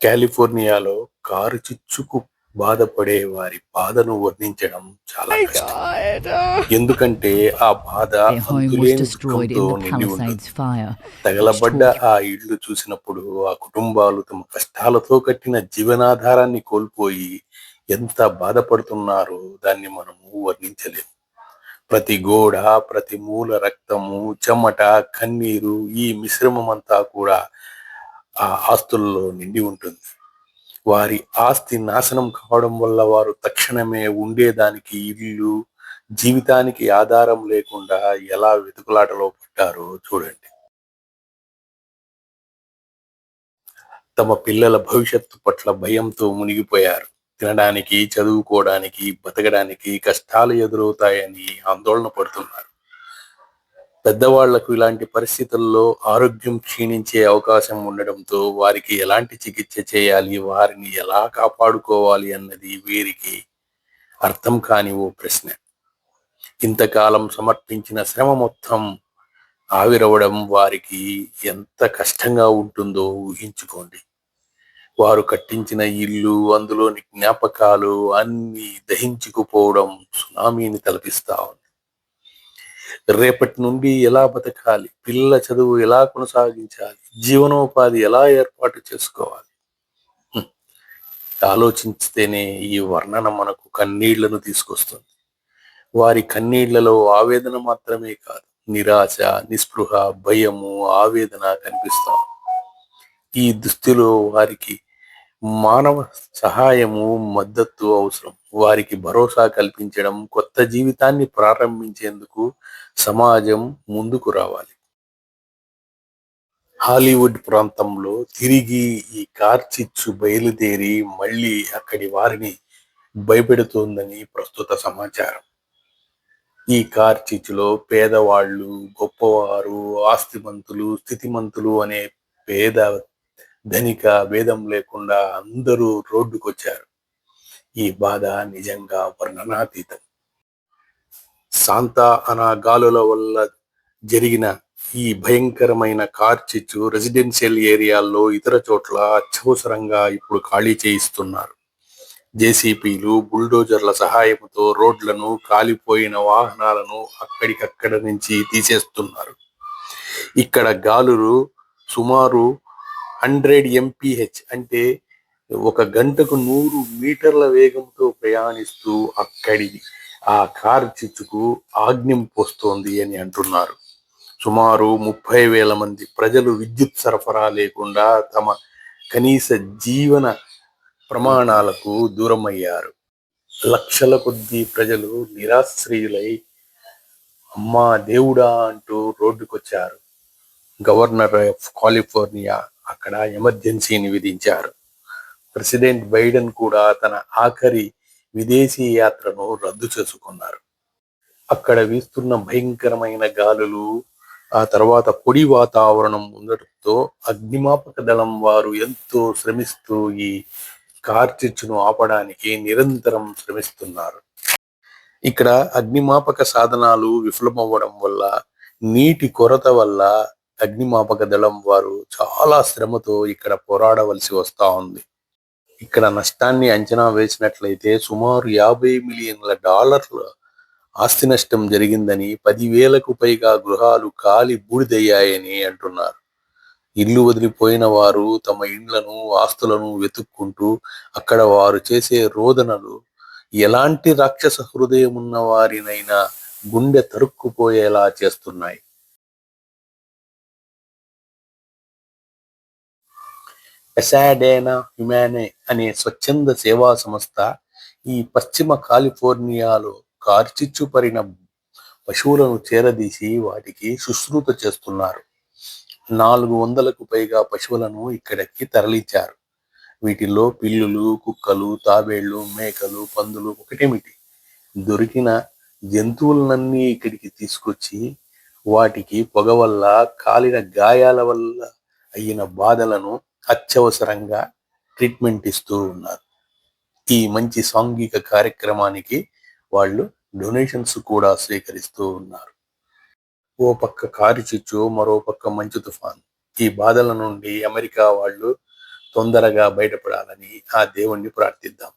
కాలిఫోర్నియాలో car చిచ్చుకు బాధపడే వారి బాధను వర్ణించడం చాలా కష్టం. ఎందుకంటే ఆ బాధ దుఃఖంతో నిండి ఉంటుంది. తగలబడ్డ ఆ ఇళ్ళు చూసినప్పుడు ఆ కుటుంబాలు తమ కష్టాలతో కట్టిన జీవనాధారాన్ని కోల్పోయి ఎంత బాధపడుతున్నారో దాన్ని మనము వర్ణించలేము ప్రతి గోడ ప్రతి మూల రక్తము చెమట కన్నీరు ఈ మిశ్రమం అంతా కూడా ఆ ఆస్తుల్లో నిండి ఉంటుంది. వారి ఆస్తి నాశనం కావడం వల్ల వారు తక్షణమే ఉండేదానికి ఇల్లు జీవితానికి ఆధారం లేకుండా ఎలా వెతుకులాటలో పడ్డారో చూడండి. తమ పిల్లల భవిష్యత్తు పట్ల భయంతో మునిగిపోయారు. తినడానికి చదువుకోవడానికి బతకడానికి కష్టాలు ఎదురవుతాయని ఆందోళన పడుతున్నారు. పెద్దవాళ్ళకు ఇలాంటి పరిస్థితుల్లో ఆరోగ్యం క్షీణించే అవకాశం ఉండడంతో వారికి ఎలాంటి చికిత్స చేయాలి? వారిని ఎలా కాపాడుకోవాలి అన్నది వీరికి అర్థం కాని ఓ ప్రశ్న. ఇంతకాలం సమర్పించిన శ్రమ మొత్తం ఆవిరవడం వారికి ఎంత కష్టంగా ఉంటుందో ఊహించుకోండి. వారు కట్టించిన ఇల్లు అందులోని జ్ఞాపకాలు అన్ని దహించుకుపోవడం సునామీని తలపిస్తా ఉంది. రేపటి నుండి ఎలా బతకాలి? పిల్లల చదువు ఎలా కొనసాగించాలి? జీవనోపాధి ఎలా ఏర్పాటు చేసుకోవాలి? ఆలోచించితేనే ఈ వర్ణన మనకు కన్నీళ్ళను తీసుకొస్తుంది. వారి కన్నీళ్ళలో ఆవేదన మాత్రమే కాదు నిరాశ నిస్పృహ భయము ఆవేదన కనిపిస్తాం ఈ దుస్థితిలో వారికి మానవ సహాయము మద్దతు అవసరం. వారికి భరోసా కల్పించడం కొత్త జీవితాన్ని ప్రారంభించేందుకు సమాజం ముందుకు రావాలి. హాలీవుడ్ ప్రాంతంలో తిరిగి ఈ కార్చిచ్చు బయలుదేరి మళ్ళీ అక్కడి వారిని భయపెడుతోందని ప్రస్తుత సమాచారం. ఈ కార్చిచ్చులో పేదవాళ్ళు గొప్పవారు ఆస్తిమంతులు స్థితిమంతులు అనే పేద ధనిక భేదం లేకుండా అందరూ రోడ్డుకు వచ్చారు ఈ బాధ నిజంగా వర్ణనాతీతం. శాంతా అనా గాలుల వల్ల జరిగిన ఈ భయంకరమైన కార్చిచ్చు రెసిడెన్షియల్ ఏరియాల్లో ఇతర చోట్ల అత్యవసరంగా ఇప్పుడు ఖాళీ చేయిస్తున్నారు. జేసీపీలు బుల్డోజర్ల సహాయంతో రోడ్లను కాలిపోయిన వాహనాలను అక్కడికక్కడ నుంచి తీసేస్తున్నారు. ఇక్కడ గాలులు సుమారు హండ్రెడ్ ఎంపీహెచ్ అంటే ఒక గంటకు నూరు మీటర్ల వేగంతో ప్రయాణిస్తూ అక్కడి ఆ కారు చిచ్చుకు ఆగ్న్యం పోస్తోంది అని అంటున్నారు. సుమారు ముప్పై వేల మంది ప్రజలు విద్యుత్ సరఫరా లేకుండా తమ కనీస జీవన ప్రమాణాలకు దూరమయ్యారు. లక్షల కొద్దీ ప్రజలు నిరాశ్రయులై అమ్మా దేవుడా అంటూ రోడ్డుకొచ్చారు. గవర్నర్ ఆఫ్ కాలిఫోర్నియా అక్కడ ఎమర్జెన్సీని విధించారు. ప్రెసిడెంట్ బైడెన్ కూడా తన ఆఖరి విదేశీ యాత్రను రద్దు చేసుకున్నారు. అక్కడ వీస్తున్న భయంకరమైన గాలులు ఆ తర్వాత పొడి వాతావరణం ఉండటంతో అగ్నిమాపక దళం వారు ఎంతో శ్రమిస్తూ ఈ కార్చిచ్చును ఆపడానికి నిరంతరం శ్రమిస్తున్నారు. ఇక్కడ అగ్నిమాపక సాధనాలు విఫలమవ్వడం వల్ల నీటి కొరత వల్ల అగ్నిమాపక దళం వారు చాలా శ్రమతో ఇక్కడ పోరాడవలసి వస్తూ ఉంది. ఇక్కడ నష్టాన్ని అంచనా వేసినట్లయితే సుమారు యాభై మిలియన్ల డాలర్ల ఆస్తి నష్టం జరిగిందని పదివేలకు పైగా గృహాలు కాలి బూడిదయ్యాయని అంటున్నారు. ఇల్లు వదిలిపోయిన వారు తమ ఇండ్లను ఆస్తులను వెతుక్కుంటూ అక్కడ వారు చేసే రోదనలు ఎలాంటి రాక్షస హృదయం ఉన్న వారినైనా గుండె తరుక్కుపోయేలా చేస్తున్నాయి. ఎసాడేనా హ్యుమానే అనే స్వచ్ఛంద సేవా సంస్థ ఈ పశ్చిమ కాలిఫోర్నియాలో కార్చిచ్చుపరిన పశువులను చేరదీసి వాటికి శుశ్రూత చేస్తున్నారు. నాలుగు వందలకు పైగా పశువులను ఇక్కడికి తరలించారు. వీటిల్లో పిల్లులు కుక్కలు తాబేళ్ళు మేకలు పందులు ఒకటేమిటి? దొరికిన జంతువులన్నీ ఇక్కడికి తీసుకొచ్చి వాటికి పొగ వల్ల కాలిన గాయాల వల్ల అయిన బాధలను అత్యవసరంగా ట్రీట్మెంట్ ఇస్తూ ఉన్నారు. ఈ మంచి సాంఘిక కార్యక్రమానికి వాళ్ళు డొనేషన్స్ కూడా స్వీకరిస్తూ ఉన్నారు. ఓ పక్క కారు చిచ్చు మరో పక్క మంచు తుఫాన్. ఈ బాధల నుండి అమెరికా వాళ్ళు తొందరగా బయటపడాలని ఆ దేవుణ్ణి ప్రార్థిద్దాం.